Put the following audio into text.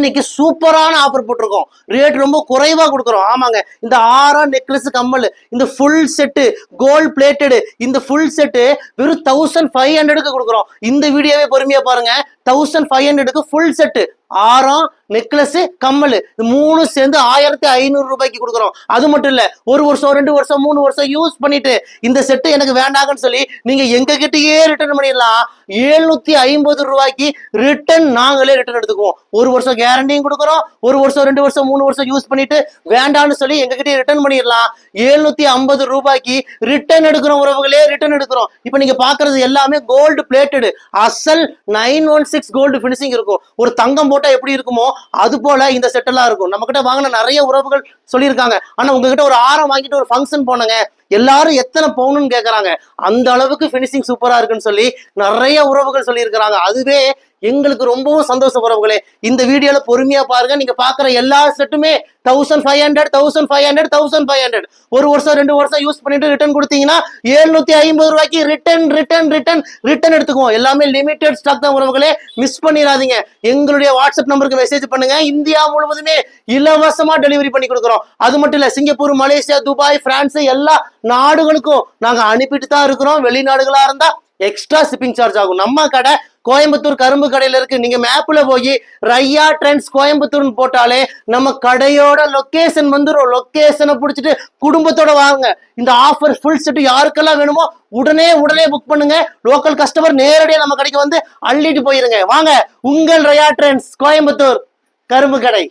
இன்னைக்கு சூப்பரான ஆஃபர் போட்டிருக்கோம். ரேட் ரொம்ப குறைவா கொடுக்குறோம். ஆமாங்க. இந்த ஆறா நெக்லஸ் கம்மல் இந்த ஃபுல் செட்டு கோல்ட் பிளேட்டடு இந்த ஃபுல் செட்டு வெறும் தௌசண்ட் ஃபைவ் ஹண்ட்ரடுக்கு கொடுக்குறோம். இந்த வீடியோவே பொறுமையா பாருங்க. தௌசண்ட் ஃபைவ் ஹண்ட்ரடுக்கு ஃபுல் செட்டு ஆரம் நெக்லஸ் கம்மல். இது மூணு சேர்ந்து ஆயிரத்தி ஐநூறு ரூபாய்க்கு கொடுக்குறோம். அது மட்டும் இல்ல ஒரு வருஷம் ரெண்டு வருஷம் மூணு வருஷம் யூஸ் பண்ணிட்டு இந்த செட்டு எனக்கு வேண்டாங்கன்னு சொல்லி நீங்க எங்க கிட்டயே ரிட்டர்ன் பண்ணிடலாம். எழுநூத்தி ஐம்பது ரூபாய்க்கு ரிட்டர்ன் நாங்களே ரிட்டர்ன் எடுத்துக்குவோம். ஒரு வருஷம் கேரண்டியும் கொடுக்குறோம். ஒரு வருஷம் ரெண்டு வருஷம் மூணு வருஷம் யூஸ் பண்ணிட்டு வேண்டாம்னு சொல்லி எங்க கிட்டே ரிட்டர்ன் பண்ணிடலாம். எழுநூத்தி ஐம்பது ரூபாய்க்கு ரிட்டர்ன் எடுக்கிறோம் உறவுகளே ரிட்டர்ன் எடுக்கிறோம். இப்போ நீங்க பாக்குறது எல்லாமே கோல்டு பிளேட்டடு அசல் nine one six gold finishing இருக்கும். ஒரு தங்கம் போட்டு எப்படி இருக்குமோ அது போல இந்த செட்டெல்லாம் இருக்கும். நம்ம கிட்ட வாங்கின நிறைய உறவுகள் சொல்லியிருக்காங்க. ஆனா உங்ககிட்ட ஒரு ஆரம் வாங்கிட்டு ஒரு ஃபங்க்ஷன் போனங்க எல்லாரும் எத்தனை பவுனுன்னு கேட்கறாங்க அந்த அளவுக்கு பினிஷிங் சூப்பரா இருக்குன்னு சொல்லி நிறைய உறவுகள் சொல்லியிருக்கிறாங்க. அதுவே எங்களுக்கு ரொம்பவும் சந்தோஷம் உறவுகளே. இந்த வீடியோல பொறுமையா பாருங்க. நீங்க பாக்குற எல்லா செட்டுமே thousand five hundred thousand five hundred thousand five hundred ஒரு வருஷம் ரெண்டு வருஷம் யூஸ் பண்ணிட்டு ரிட்டர்ன் கொடுத்தீங்கன்னா எழுநூத்தி ஐம்பது ரூபாய்க்கு ரிட்டர்ன் ரிட்டர்ன் ரிட்டர்ன் ரிட்டர்ன் எடுத்துக்குவோம். எல்லாமே லிமிடெட் ஸ்டாக் தான் உறவுகளே. மிஸ் பண்ணிடாதீங்க. எங்களுடைய வாட்ஸ்அப் நம்பருக்கு மெசேஜ் பண்ணுங்க. இந்தியா முழுவதுமே இலவசமா டெலிவரி பண்ணி கொடுக்குறோம். அது மட்டும் இல்ல சிங்கப்பூர் மலேசியா துபாய் பிரான்ஸ் எல்லா நாடுகளுக்கும் நாங்க அனுப்பிட்டு தான் இருக்கிறோம். வெளிநாடுகளா இருந்தா எக்ஸ்ட்ரா ஷிப்பிங் சார்ஜ் ஆகும். நம்ம கடை கோயம்புத்தூர் கரும்பு கடையில இருக்கு. நீங்க மேப்ல போய் ரையா ட்ரெண்ட்ஸ் கோயம்புத்தூர்னு போட்டாலே நம்ம கடையோட லொக்கேஷன் வந்துடும் லொக்கேஷனை பிடிச்சிட்டு குடும்பத்தோட வாங்க. இந்த ஆஃபர் ஃபுல் செட்டு யாருக்கெல்லாம் வேணுமோ உடனே உடனே புக் பண்ணுங்க. லோக்கல் கஸ்டமர் நேரடியாக நம்ம கடைக்கு வந்து அள்ளிட்டு போயிருங்க. வாங்க உங்கள் ரயா ட்ரெண்ட்ஸ் கோயம்புத்தூர் கரும்பு கடை.